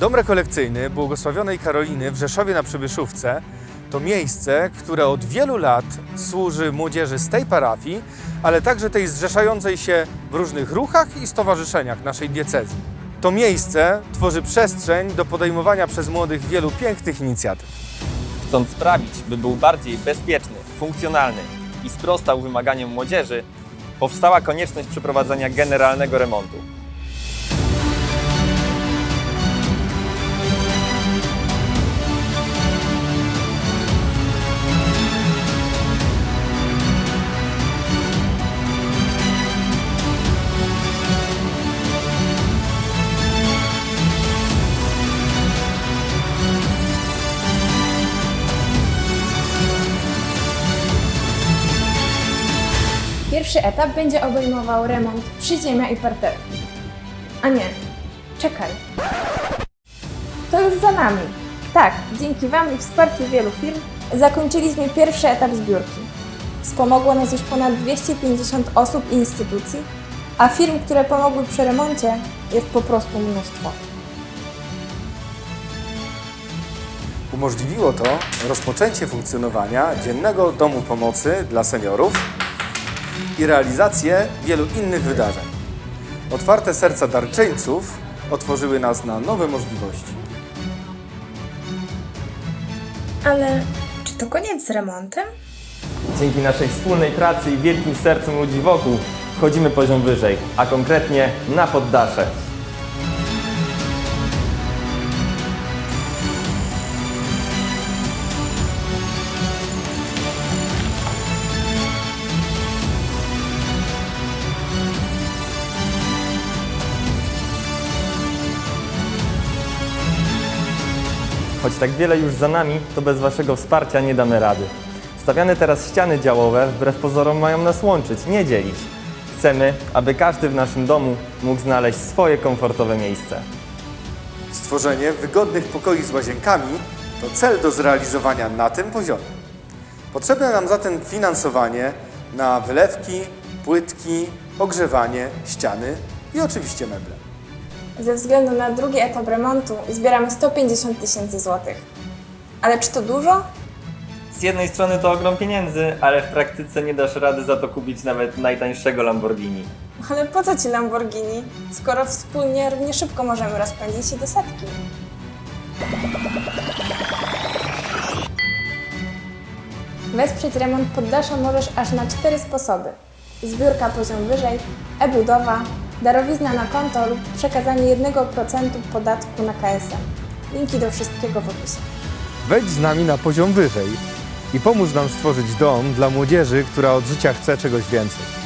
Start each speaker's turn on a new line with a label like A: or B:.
A: Dom rekolekcyjny błogosławionej Karoliny w Rzeszowie na Przybyszówce to miejsce, które od wielu lat służy młodzieży z tej parafii, ale także tej zrzeszającej się w różnych ruchach i stowarzyszeniach naszej diecezji. To miejsce tworzy przestrzeń do podejmowania przez młodych wielu pięknych inicjatyw.
B: Chcąc sprawić, by był bardziej bezpieczny, funkcjonalny i sprostał wymaganiom młodzieży, powstała konieczność przeprowadzenia generalnego remontu.
C: Pierwszy etap będzie obejmował remont przyziemia i parteru. A nie, czekaj. To już za nami. Tak, dzięki Wam i wsparciu wielu firm zakończyliśmy pierwszy etap zbiórki. Wspomogło nas już ponad 250 osób i instytucji, a firm, które pomogły przy remoncie jest po prostu mnóstwo.
A: Umożliwiło to rozpoczęcie funkcjonowania dziennego domu pomocy dla seniorów i realizację wielu innych wydarzeń. Otwarte serca darczyńców otworzyły nas na nowe możliwości.
C: Ale czy to koniec z remontem?
B: Dzięki naszej wspólnej pracy i wielkim sercom ludzi wokół wchodzimy poziom wyżej, a konkretnie na poddasze. Choć tak wiele już za nami, to bez Waszego wsparcia nie damy rady. Stawiane teraz ściany działowe wbrew pozorom mają nas łączyć, nie dzielić. Chcemy, aby każdy w naszym domu mógł znaleźć swoje komfortowe miejsce.
A: Stworzenie wygodnych pokoi z łazienkami to cel do zrealizowania na tym poziomie. Potrzebne nam zatem finansowanie na wylewki, płytki, ogrzewanie, ściany i oczywiście meble.
C: Ze względu na drugi etap remontu zbieramy 150 tysięcy złotych. Ale czy to dużo?
B: Z jednej strony to ogrom pieniędzy, ale w praktyce nie dasz rady za to kupić nawet najtańszego Lamborghini.
C: Ale po co ci Lamborghini, skoro wspólnie równie szybko możemy rozpędzić się do setki? Wesprzeć remont poddasza możesz aż na cztery sposoby. Zbiórka poziom wyżej, e-budowa, darowizna na konto lub przekazanie 1% podatku na KSM. Linki do wszystkiego w opisie.
A: Wejdź z nami na poziom wyżej i pomóż nam stworzyć dom dla młodzieży, która od życia chce czegoś więcej.